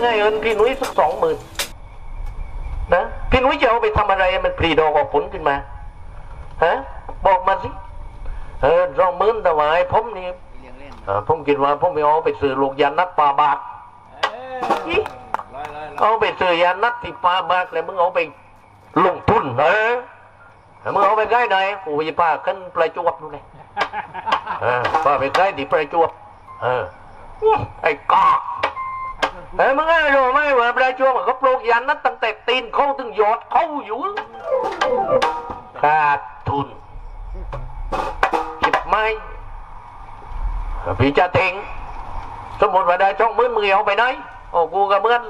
ยังไงเอิญพี่นุ้ยสักสองหมื่นนะพี่นุ้ยจะเอาไปทำอะไรให้มันผลิดอกออกผลขึ้นมาฮะบอกมาสิเออสองหมื่นแต่ว่าไอ้ผมนี่เลี้ยงเล่นเออผมคิดว่าผมไม่เอาไปซื้อลูกยานัดปลาบากเอ้ยร้อยร้อยร้อยเอาไปซื้อยานัดที่ปลาบากแล้วมึงเอาไปลงทุนเออมึงเอาไปใกล้หน่อยกูจะพาขึ้นประจวบดูเลยเออพาไปใกล้ที่ประจวบเออไอ้กอก เอ้มึงไอ้รู้ไหมว่าประจวบมันก็ปลูกยานัดตั้งแต่ตีนเขาถึงยอดเขาอยู่ขาดทุนจิบไม้พี่จะเทงสมมติว่าได้ช่องมือมือเอาไปไหนโอ้กูก็เหมือน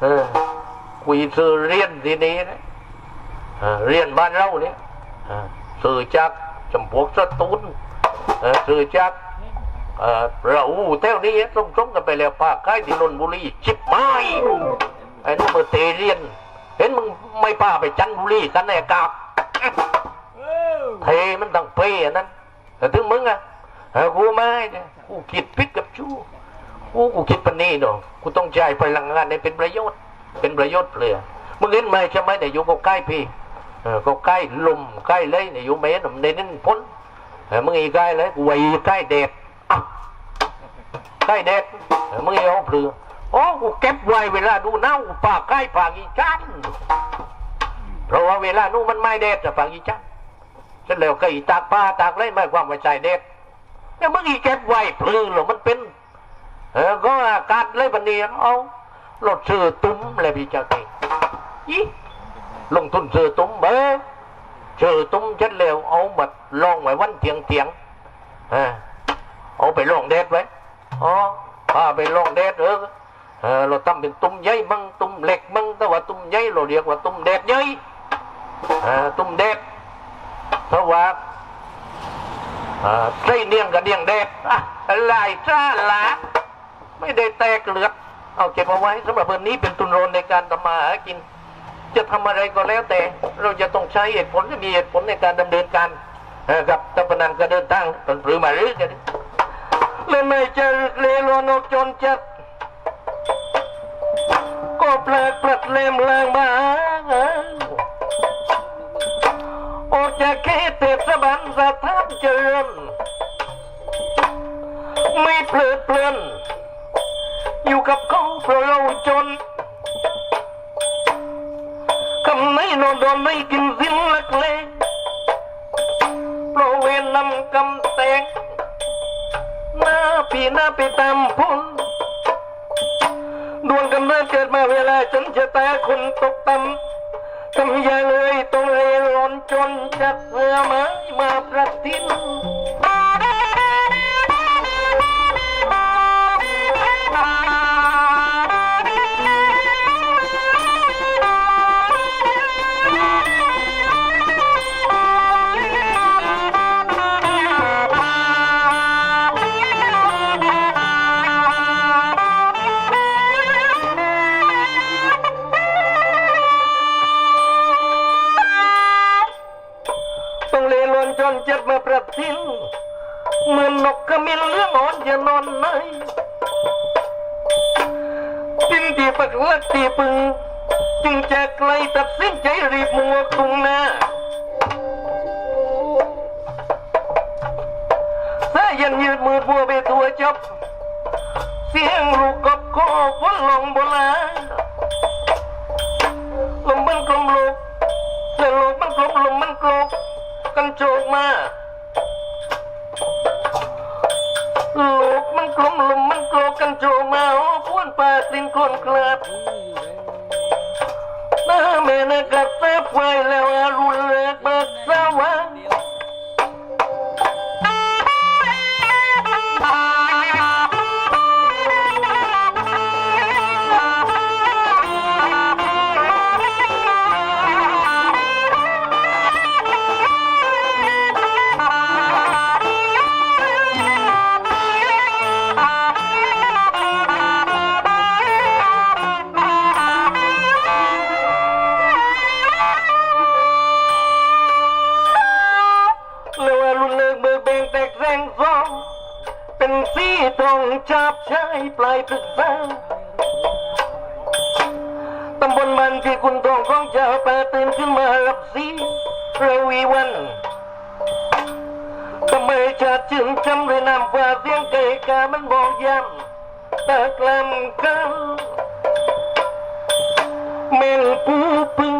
เออคุยซื้อเรียนทีนี่นะเรียนบ้านเราเนี่ยซื้อจากจำพวกสตูนซื้อจาก เราเท่านี้ส่งๆกันไปแล้วภาคใต้ที่นนบุรีชิบไม้ไอ้นู่นมือเตเรียน เห็นมึงไม่พาไปจันบุรีสันแนกาบเทมันตั้งเปย์นั้นแต่ถึงมึงอะกูไม่เนี่ยกูคิดพิษกับชู้กูกูคิดปนนี้เนาะกูต้องใช้พลังงานในเป็นประโยชน์ เป็นประโยชน์เปลือมึงเห็นไหมใช่ไหมเนี่ยอยู่ก็ใกล้พี่เออก็ใกล้ลมใกล้เลยเนี่ยอยู่เมนผมเน้นพ้นเออมึงอีใกล้เลยกูไว้ใกล้แดดอะใก ล้แดดเออมึงอีเอาเปลือโอ้กูเก็บไว้เวลาดูหน้ากูปากใกล้ปากอีจันเพราะว่าเวลานู้มันไม่แดดอะปากอีจันเสร็จแล้วก็อีตากผ้าตากไรไม่ความไว่าใจเด็ดเนี่มึงอีเก็บไว้พลือหรอมันเป็นเออก็อากาศเลยบันนี้เอารถซื้อตุ้มเลยพี่เจ้าเองอีลงทุนซื้อตุ้มเบ้อซื้อตุ้มเสร็จแล้วเอามาลองไว้วันเทียงเทียงเออเอาไปลองแดดไว้ อ๋อพาไปลองแดดเออเออเราทำเป็นตุ้มใหญ่มั่งตุ้มเล็กมั่งแต่ว่าตุ้มใหญ่เราเรียกว่าตุ้มแดดใหญ่เออตุ้มแดดเพราะว่าเอ่อไส้เนียงกับเนียงแดดลายจ้าละไม่ได้แตกเลือดเอาเก็บเอาไว้สำหรับวันนี้เป็นทุนโรนในการทำมาหากิน จะทำอะไรก็แล้วแต่ เราจะต้องใช้เหตุผลจะมีเหตุผลในการดำเนินการกับตะปนันก็เดินทางเป็นปรือมาเรื่อกัน เล่นไม่เจอเลโลนกจนจัด ก็แปลกปลัดเลมแรงบ้าออกจากเขตเทศบาลสถานเจริญไม่เพลิดเพลินอยู่กับเขาเพราะเราจนคำไหนนอนดอนไม่กินสิ้นลักเลงเพราะเวรนำกำแตง พี่หน้าไปตามพ้นดวงกำเนิดเกิดมาเวลาฉันจะตายคนตกต่ำทำยาเลยต้องเร่ร่อนจนจัดเรือไม้มาประทิน องอ่อนจะนอนไหนสิ้นที่ปักลักที่ปึง จึงจะไกลตัดสินใจรีบมัวตุงหน้าสายันยืดมือบัวไปตัวจบ เสียงลูกกบคอฝนลงโบราณลมมันกลมลูกเสียงลูกมันกลมลมมันกลบกันโจกมา ลูกมันกลมลมมันกลบกันโจกมาโอ้พวนปากลิ้นคนกลับน้าแม่นักกัดแทบไว้แล้ว เป็นสีทองชายปลายปรึกษาตำบลมันที่คุณทองของเจ้าปาตื่นขึ้นมารับสีระวีวันทำไมชาติชื่นจำด้วยน้ำฟ้าเสียงไก่กามันบอกย้ำตากลำกันแมงปูพึ่ง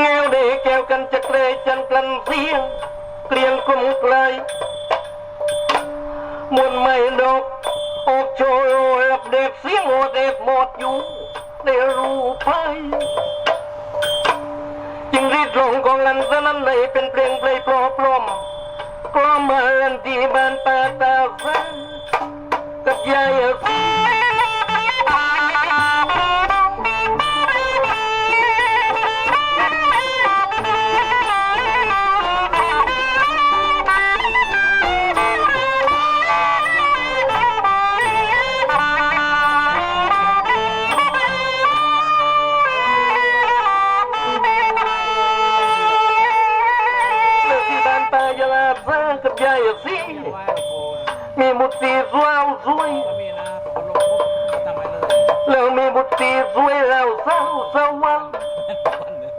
แงวเด็กแก้วกันจะเกรยจันกลันเสียงเกลียงกลมไกลมวนไม่ดอก อกโชว์รับเด็กเสียงโอดเด็กหมดอยู่ในรู้ไปจึงรีดลงกองลันสนั้นเลยเป็นเพลงเพลงปลอปลอมกล้อมมาลันที่บ้านตาตาฟ้ากับยายสีเมีมุตสีสวาวสวยถ้ามีนะผมลงปุ๊บตั้งไว้เลยแล้วมีบุตรีสวยแล้วเศร้าสวรรค์วันหนึ่ง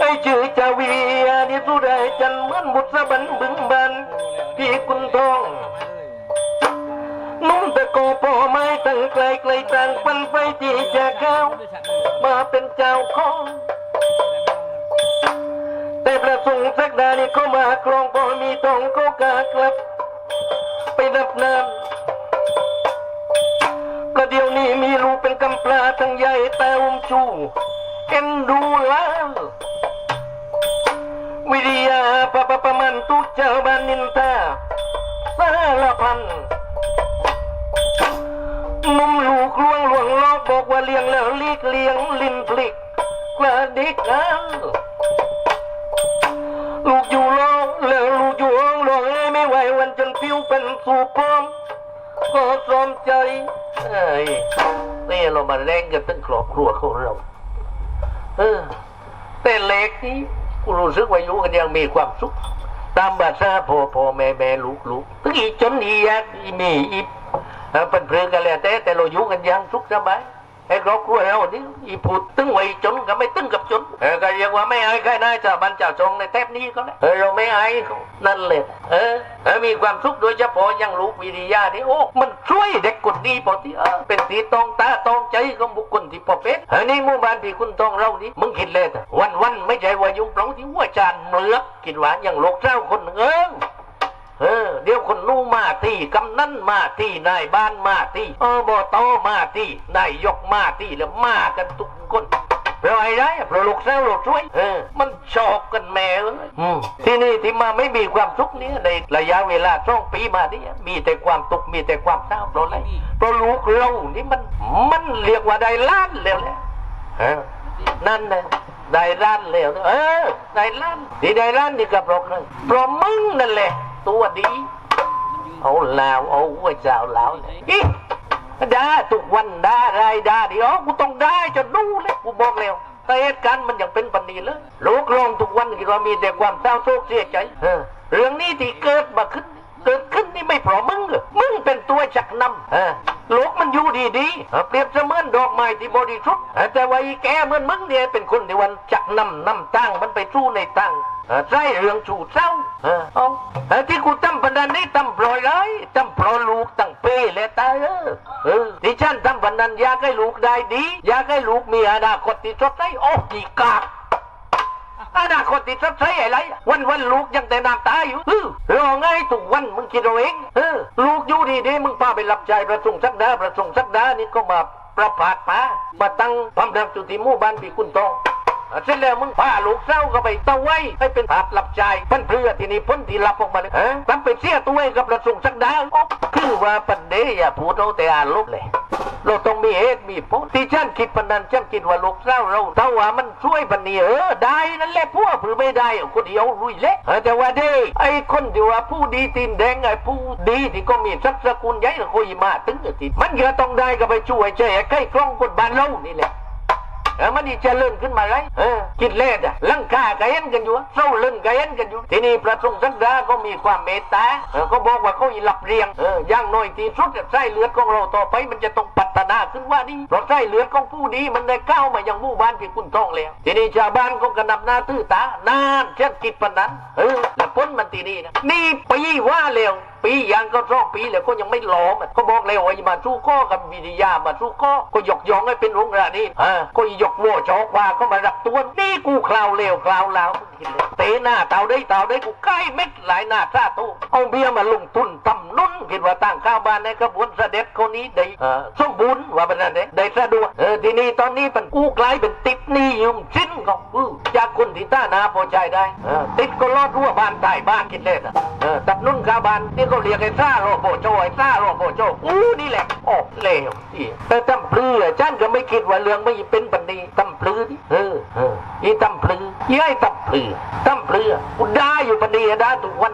ไอ้ชื่อจาวีอานี่สุดได้จันเหมือนบุตรสะบันบึงบันพี่คุณทองตั้งไว้เลยนุ่มตะโกพ่อไม้ตั้งไกลไกลต่างปันไฟที่จะเข้าไม่ได้ฉันเลยมาเป็นเจ้าของแต่ประสงค์สักดานี่ก็มาครองพอมีทองก็กากลับไป นับนานประเดี๋ยวนี้มีลูกเป็นกำปลาทั้งใหญ่แต่อุ้มชูเอ็นดูแล้ววิริยาปะปะปะมันตุเจ้าบ้านนินทาสารพันนุ่มลูกลวงหลวงลอกบอกว่าเลี้ยงแล้วลีกเลี้ยงลินพลิกกระดิกอ้ว ผิวเป็นสูบพร้อมก็สมใจเอ้ยนี่เรามาเล่นกันตั้งครอบครัวของเรา เออ แต่เล็กนี้กูรู้สึกว่าอยู่กันยังมีความสุข ตามภาษาพ่อพ่อแม่แม่ลูกลูกถึงอีจนอียากอีมีอีเออเป็นเพลิงกันแล้วแต่แต่เราอยู่กันยังสุขสบาย ไอ้ครอบครัวเรานี่อีพูดตึ้งไว้จนก็ไม่ตึ้งกับจนเออก็เรียกว่าไม่อายใครนายจ้าบันจ้าจงในแทบนี้ก็แล้วเออเราไม่อายนั่นเลยเออเออมีความสุขโดยเฉพาะยังลูกวิริยานี่โอ้มันช่วยเด็กคนนี้พอที่เออเป็นสีตองตาตองใจของบุคคลที่พอเป็นเออนี่หมู่บ้านพี่คุณตองเรานี่มึงคิดเลยแต่วันวันไม่ใช่ว่ายุ่งเปล่าที่หัวจานเหมือกคิดว่าอย่างโลกเจ้าคนหนึ่งเออ เออเดี๋ยวคนนู้มาที่กำนันมาที่นายบ้านมาที่เออบอตอมาที่นายยกมาที่แล้วมากันทุกคนเพราะอะไรเพราะลูกสาวลูกช่วยเออ มันชอกกันแม่เลยอืมที่นี่ที่มาไม่มีความสุขนี้ในระยะเวลาสองปีมานี้มีแต่ความตุกข์มีแต่ความเศร้าเพราะอะไรเพราะลูกเรานี่มันมันเรียกว่าได้ล้านแล้วแหละเออนั่นนะได้ร้านแล้วนะเออได้ร้านที่ได้ร้านนี่ก็เพราะใครเพราะมึงนั่นแหละ ตัวดีเอาลาวเอาหัวเจ้าลาวเลยอีด่าทุกวันด่าไรด่าเดี๋ยวกูต้องได้จนรู้เลยกูบอกแล้วแต่เหตุการณ์มันยังเป็นปันนีเลยโลกลองทุกวันก็มีแต่ความเศร้าโศกเสียใจเรื่องนี้ที่เกิดมาขึ้นเกิดขึ้นนี่ไม่เพราะมึงเหรอมึงเป็นตัวชักนำเออโลกมันอยู่ดีๆเออเปรียบเสมือนดอกไม้ที่บริสุทธิ์แต่ว่าอีแกเหมือนมึงเนี่ยเป็นคนที่วันชักนำนำตั้งมันไปสู้ในตั้ง ใช่เรื่องชูเศร้าเออเอาเออที่กูตั้มปันนันนี้ตั้มปล่อยเลยตั้มปล่อยลูกตั้งเป้และตายเออเออที่ฉันตั้มปันนันอยากให้ลูกได้ดี อยากให้ลูกมีอนาคตที่สดใสโอ้ดีกากอนาคตติดซับใช้อะไรวันวันๆลูกยังแต่น้ำตาอยู่เออรอไงทุกวันมึงคิดเอาเองเออลูกอยู่ดีๆมึงพาไปรับใจประสงค์สักดาประสงค์สักดานี่ก็มาประพาสมามาตั้งพำนักจุติหมู่บ้านปีกุนทองอะ เสร็จแล้วมึงพาลูกเศร้าก็ไปตะไว้ให้เป็นผาดรับใจพันเพื่อที่นี่พ้นที่รับออกมาเลยฮะทำไปเสียตัวเองกับระสงสักดาอ๊อกคือว่าปันเดอย่าพูดเอาแต่อารมณ์เลยเราต้องมีเหตุมีผลที่ฉันคิดปานนันฉันคิดว่าลูกเศร้าเราถ้าว่ามันช่วยปันนี้เออได้นั่นแหละพวกหรือไม่ได้คนเดียวรุยเละแต่ว่าเด้ไอ้คนที่ว่าผู้ดีตีนแดงไอ้ผู้ดีที่ก็มีทรัพย์สกุลใหญ่ก็คุยมาถึงติมันก็ต้องได้ก็ไปช่วยใช่ไอ้ใกล้กล้องคนบ้านเรานี่แหละ เออมันดีจะเลื่อนขึ้นมาไรเออคิดเล่ดอะลังกาก็เห็นกันอยู่เศร้าเลื่อนก็เห็นกันอยู่ ทีนี้พระทรงสักดาก็มีความเมตตาเออก็บอกว่าเขาอีหลับเรียงเออย่างน้อยที่สุดไส้เลือดของเราต่อไปมันจะต้องพัฒนาขึ้นว่านี่เพราะไส้เลือดของผู้ดีมันได้ก้าวมายังหมู่บ้านที่คุณต้องแล้วทีนี้ชาวบ้านก็กระนับหน้าตื้อตานานเช่นกิจปนนั้นเออแล้วพ้นมันทีนี้นะนี่ปีว่าแล้วปียังก็สองปีแล้วก็ยังไม่หลอมอะก็บอกเลยว่ามาสู้ข้อกับวิทยามาสู้ข้อก็หยกยองให้เป็นองค์รานี่อ่าก็หยกโว่ชอกว่าก็มารับตัวนี่กูคราวเลวคราวลาวเตะหน้าเต่าได้เต่าได้กูใกล้เม็ดหลายหน้าซาตู้เอาเบี้ยมาลงทุนทำนุ่นคิดว่าตั้งข้าวบ้านในกระบวนเสด็จคนนี้ได้อ่อสมบูรณ์ว่าเป็นนั่นเด้ได้สะดวกเออทีนี้ตอนนี้เป็นกูกลายเป็นติดนี้ยืมชิ้นของกูจากคนที่ต้านาพอใจได้ติดก็รอดรั่วบ้านใตายบ้านคิดเล่นอะเออตัดนุ่นข้าวบ้านนี่เขาเรียกไอ้ซ่าโลโบโจไอ้ซ่าโลโบโจอู้นี่แหละโอ้เลวที่แต่ตั้มปลือจันก็ไม่คิดว่าเรื่องไม่เป็นปันดีตั้มปลือนี่เออเอออีตั้มปลือยี่ไอ้ตั้มปลือตั้มปลือกูด่าอยู่ปันดีอะด่าทุกวัน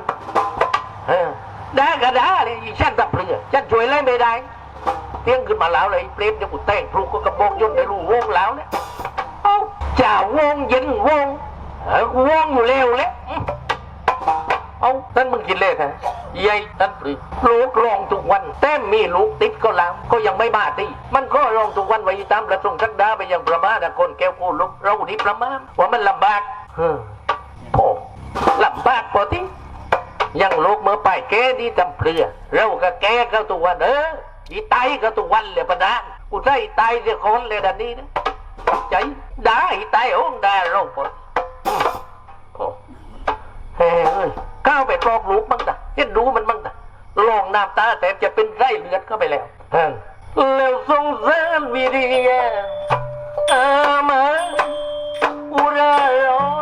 เออด่าก็ด่าเลยอีฉันตั้มปลือฉันช่วยอะไรไม่ได้เตี้ยงขึ้นมาแล้วเลยเปรมจะกูแต่งพลุกก็กระบอกย่นในรูวงแล้วเนี่ยเอ้าจ่าวงเย็นวงเออวงอยู่เร็วเลยอืม เอ้าท่นมึงกินเลยฮะยายท่นปลือลูกลองทุกวัน แต่มีลูกติดก็ล้วก็ยังไม่มาตีมันก็ลองทุกวันไว้ตามประสงค์สักดาไปยังประมาทคนแก้วกูลุกเรานี่ประมาทว่ามันลำบากเฮ้อโอ้ลำบากพอที่ยังลูกเมื่อไปแกนี่จำเพลือเราก็แกก็ตัววันเอออีไตก็ตัววันเลยปะนกูใส่ไตเสียคนเลยดันนี้นะใจได้อีไตองได้เราปอ อ้ยก้าวไปปลอบลูกมั้งตะเห็นดูมันมั้งตะลองน้ำตาแต่จะเป็นไส้เลือดเข้าไปแล้วเฮ้ยแล้วสงสารวิริยะอามาอุราร้อน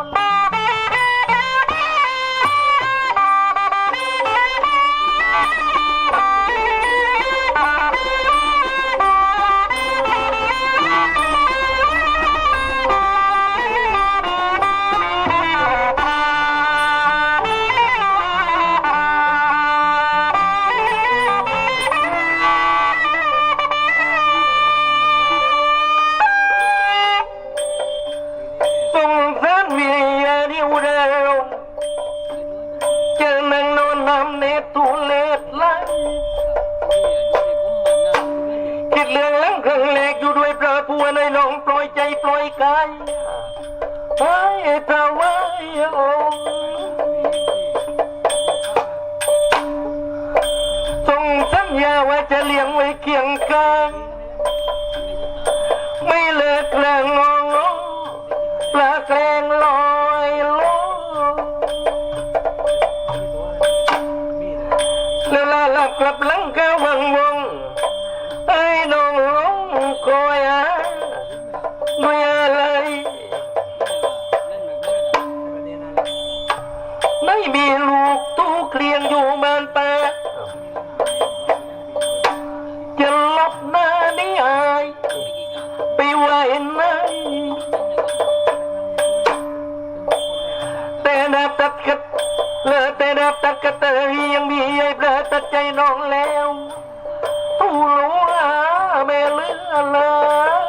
ไว้ตาไว้องค์ทรง จะลบหน้านี่อายไปไหวไหนแต่นับตัดกัดเลือแต่นับตัดกัดเตยยังมีไอ้เปลอตัดใจน้องแล้วตู้รู้หาแม่เลือเลย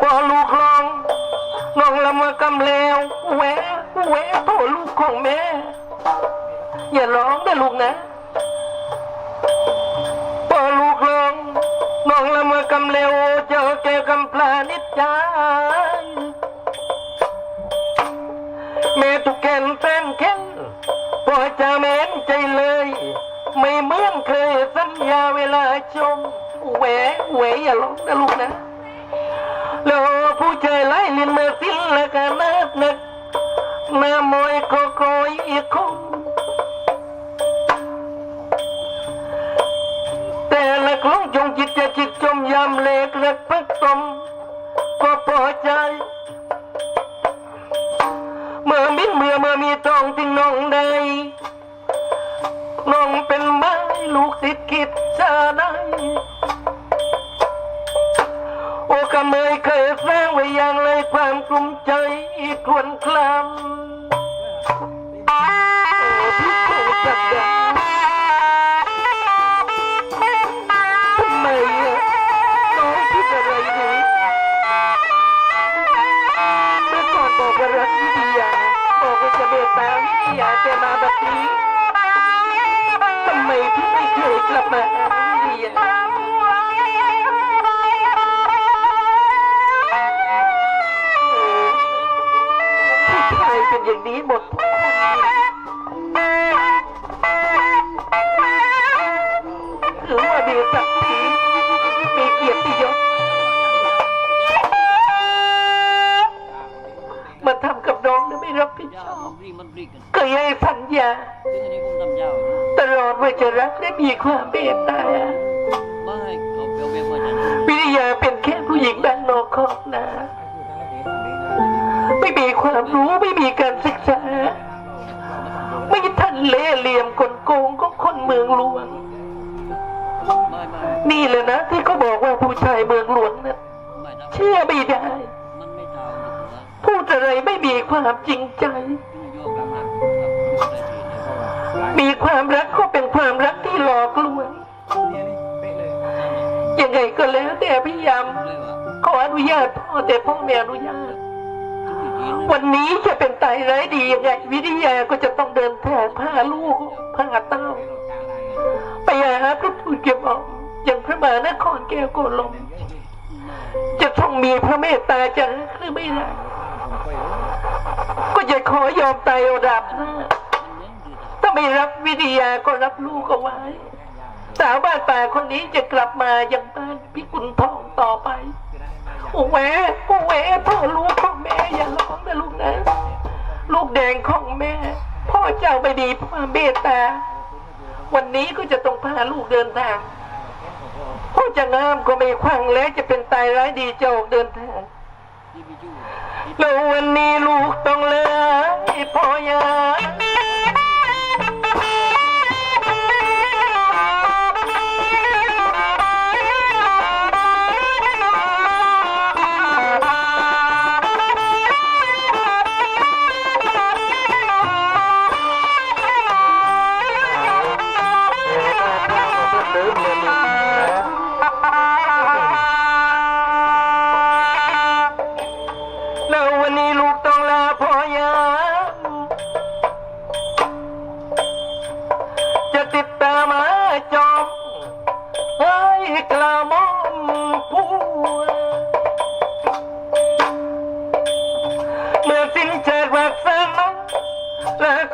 พอลูกลองน้องละเมอกำแล้วแหวะแหวะโทษลูกของแม่ อย่าร้องนะลูกนะ ตุกแกนแฟนเข็นพอจะแม้นใจเลย ไม่เหมือนเคยสัญญาเวลาชมแหวแหวอย่าร้องนะลูกนะแล้วผู้ชายไล่ลินมาสิ้นละกันนักนักหน้ามอยก็คอยอีกคน ยงจงจิตจะจิตจมยามเล็กเล็กพักตมก็พอใจ เมื่อมิเมื่อเมื่อมีทองจึงน้องได้น้องเป็นไม้ลูกติด ผู้ชายเป็นอย่างนี้หมดทุกคนถือว่ามีศักดิ์ศรีมีเกียรติยศมาทำกับน้องนะไม่รับผิดชอบรีมันรีกันเคยให้สัญญาตลอดว่าจะรักและมีความเมตตาไม่เขาเปลี่ยวเปลี่ยวมาจากวิริยาเป็นแค่ผู้หญิงบ้านนอกคอกนา ไม่มีความรู้ไม่มีการศึกษา ไม่ทันเล่เหลี่ยมกลโกงของคนเมืองหลวง นี่แหละนะ ที่เขาบอกว่าผู้ชายเมืองหลวงนะไม่ทำเชื่อไม่ได้มันไม่เท่าหนึ่งนะพูดอะไรไม่มีความจริงใจ มีความรักก็เป็นความรักที่หลอกลวงยังไงก็แล้วแต่พยายามขออนุญาตพ่อแต่พ่อไม่อนุญาต วันนี้จะเป็นตายร้ายดียังไงวิทยาก็จะต้องเดินทางพาลูกพาเต้าไปหาพระผู้เก็บอกอย่างพระมหานครแก้วโกลมจะต้องมีพระเมตตาจะรักหรือไม่รักก็จะขอยอมตายอดาบหน้าถ้าไม่รับวิทยาก็รับลูกเอาไว้สาวบ้านป่าคนนี้จะกลับมายังบ้านพิกุลทองต่อไป โอ้แหวโอ้แหวพ่อลูกของแม่อย่าร้องนะลูกนะ ลูกแดงของแม่ พ่อเจ้าไม่ดีพ่อเมตตา วันนี้ก็จะต้องพาลูกเดินทางพ่อจะงามก็ไม่ควังแล้วจะเป็นตายร้ายดีเจ้าเดินทางแล้ววันนี้ลูกต้องเลิกพ่อยา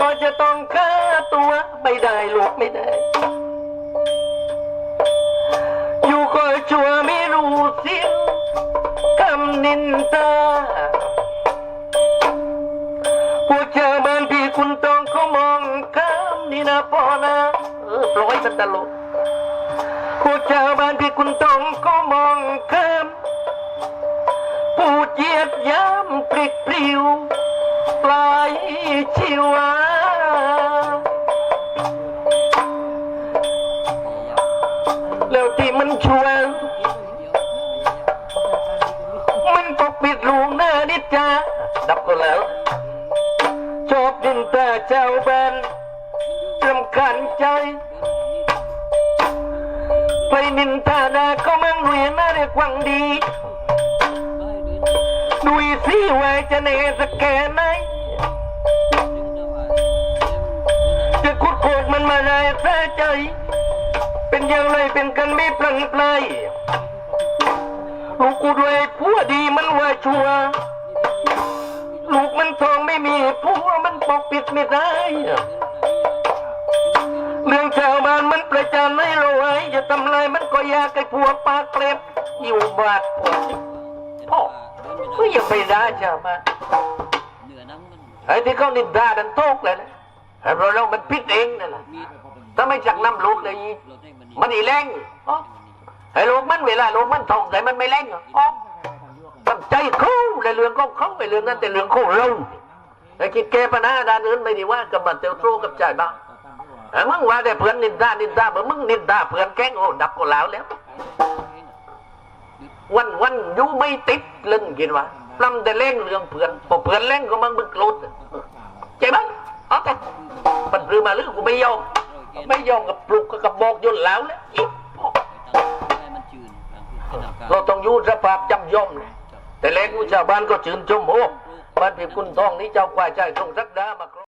ก็จะต้องฆ่าตัวไม่ได้หลูกไม่ได้ อยู่ก็ชัวไม่รู้สิ้นคำนินตาพวกชาวบ้านพี่คุณต้องเขามองข้มนี่นะพ่อนะเออปล่อยมันตลกพวกชาวบ้านพี่คุณต้องเขามองข้มพูดเยียดย้ำปลิดปลิว ปลายชีวาแล้วที่มันชวนมันปกปิดลูกหน้านิจจาดับก็แล้วชอบดินตาเจ้าแบนรำคันใจ ไปนินทาดาก็มังเรียนน่าเรียกวังดีดูสิว่าจะเนสแกไหน มาได้แท้ใจ เป็นอย่างไรเป็นกันไม่ปลันปลายลูกกูด้วยผัวดีมันว่าชัว ลูกมันทองไม่มีผัวมันปกปิดไม่ได้ เรื่องชาวบ้านมันประจานให้เราไว้จะทำลายมันก็อยากให้ผัวปากเกล็บอยู่บาดผัวพ่อก็ยังไม่ได้ชาวบ้านไอ้ที่เขานินทาดันโตกเลยนะ ไอ้เราเรามันพิษเองนั่นแหละมีถ้าไม่จักน้ำลูกเลยอีเราได้มันมันอีแรงอ๋อไอ้ลูกมันเวลาลูกมันทองแต่มันไม่แรงเหรออ๋อตั้งใจเขาในเรื่องของเขาไอ้เรื่องนั้นแต่เรื่องของเราไอ้คิดแก้ปัญหาด้านอื่นไม่ดีว่ากับมันเตียวโตกับใจบ้างไอ้มึงว่าแต่เพื่อนนินทานินทาเมื่อมึงนินทาเพื่อนแกล้งโอ้ดับก็แล้วแล้ว วันวันอยู่ไม่ติดเรื่องกินว่าลำแต่เล่งเรื่องเพื่อนพอเพื่อนเล่งก็มันบึกโลดใจบ้าง เอาแต่ปันรือมาหรือกูไม่ยอมไม่ยอมกับปลุกกับบอกยนต์แล้วแล้วอีกพ่อให้มันจืนเป็นอาการเราต้องอยูสภาพจำยอมเลยแต่แรงกูชาวบ้านก็ชื่นชมโอ้บ้านพี่คุณทองนี้เจ้ากว่าใจทรงสักดามาครบ